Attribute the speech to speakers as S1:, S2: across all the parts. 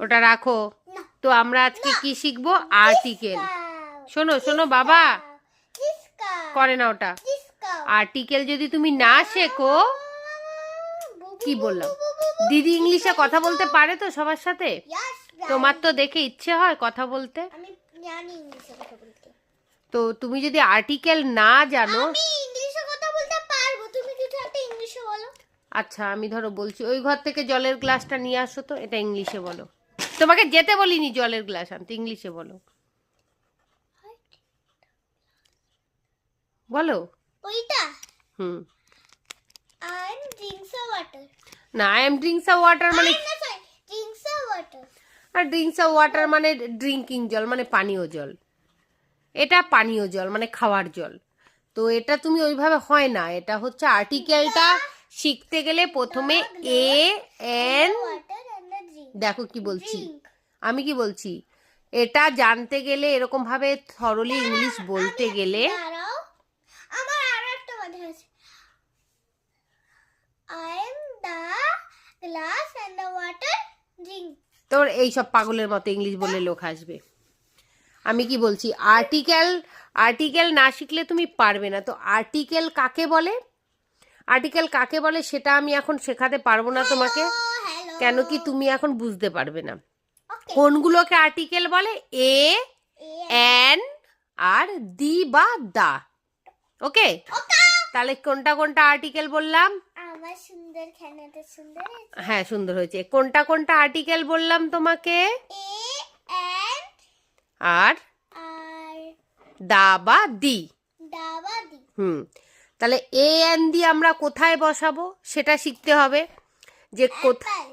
S1: ওটা রাখো। তো আমরা আজকে কি শিখব? আর্টিকেল। শোনো শোনো বাবা। করে না ওটা। আর্টিকেল যদি তুমি না শেখো কি বললাম? দিদি ইংলিশে কথা বলতে পারে তো সবার সাথে? তোমার তো দেখে ইচ্ছে হয় কথা বলতে। তো তুমি যদি আর্টিকেল না জানো আচ্ছা আমি ধরো বলছি ওই ঘর থেকে জলের গ্লাসটা নিয়ে আসো তো এটা ইংলিশে বলো। তোমাকে যেতে বলিনি জলের গ্লাস আনতে ইংলিশে বলো। বলো।
S2: ওইটা?
S1: হুম।
S2: I am drinks of water
S1: না I am drinks of water মানে
S2: ড্রিঙ্কস অফ ওয়াটার
S1: আর ড্রিঙ্কস অফ ওয়াটার মানে ড্রিঙ্কিং জল মানে পানীয় জল। এটা পানীয় জল মানে খাওয়ার জল। তো এটা তুমি ওইভাবে হয় না এটা হচ্ছে আর্টিকেলটা শিখতে গেলে প্রথমে a an
S2: water and the drink
S1: দেখো কি বলছি। আমি কি বলছি? এটা জানতে গেলে এরকম ভাবে থরলি ইংলিশ বলতে গেলে
S2: আমার আরও একটা কথা আছে। I am the glass and the water drink
S1: তোর এইসব পাগলের মতো ইংলিশ বলে লোক আসবে। আমি কি বলছি? আর্টিকেল আর্টিকেল না শিখলে তুমি পারবে না। তো আর্টিকেল কাকে বলে? আর্টিকেল কাকে বলে সেটা আমি এখন শেখাতে পারব না তোমাকে।
S2: হ্যালো
S1: কেন কি তুমি এখন বুঝতে পারবে না। কোনগুলোকে আর্টিকেল বলে? এ এন আর দি বা দা ওকে তাহলে কোনটা কোনটা আর্টিকেল বললাম?
S2: সুন্দর খেলাটা সুন্দর
S1: হ্যাঁ সুন্দর হয়েছে। কোনটা কোনটা আর্টিকেল বললাম তোমাকে? আর
S2: আর
S1: দা বা দি হুম। তাহলে এ এন দি আমরা কোথায় বসাবো? সেটা শিখতে হবে। যে কোথায়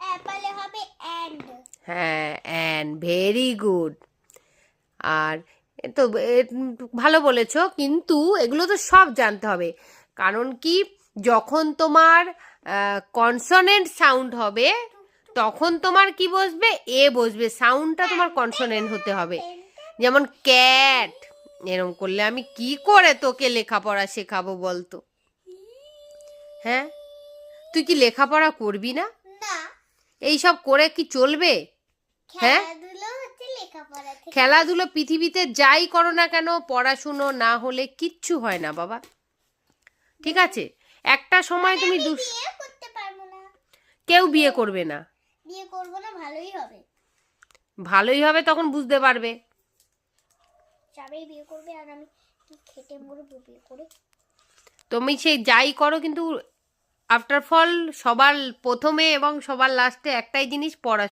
S2: অ্যাপল অ্যাপলে হবে এন্ড
S1: হ্যাঁ অ্যান ভেরি গুড আর তো ভালো বলেছ কিন্তু এগুলো তো সব জানতে হবে। কারণ কি যখন তোমার কনসনেন্ট সাউন্ড হবে তখন তোমার কি বসবে? এ বসবে। সাউন্ডটা তোমার কনসনেন্ট হতে হবে। যেমন ক্যাট এরম করলে আমি কি করে তোকে লেখাপড়া শেখাবো বলতো? হ্যাঁ? তুই কি লেখাপড়া করবি না?
S2: না।
S1: এইসব করে কি চলবে? হ্যাঁ?
S2: খেলাধুলো
S1: পৃথিবীতে যাই করো না কেন পড়াশুনো না হলে কিচ্ছু হয় না বাবা। ঠিক আছে? একটা সময় তুমি দু
S2: বিয়ে করতে পারব না।
S1: কেউ বিয়ে করবে না।
S2: বিয়ে করব না ভালোই হবে।
S1: ভালোই হবে তখন বুঝতে পারবে।
S2: সবাই বিয়ে করবে আর আমি খেটে মরবো বিয়ে করে?
S1: তুমি সেই যাই করো কিন্তু আফটার ফল সবার প্রথমে এবং সবার লাস্টে একটাই জিনিস পড়া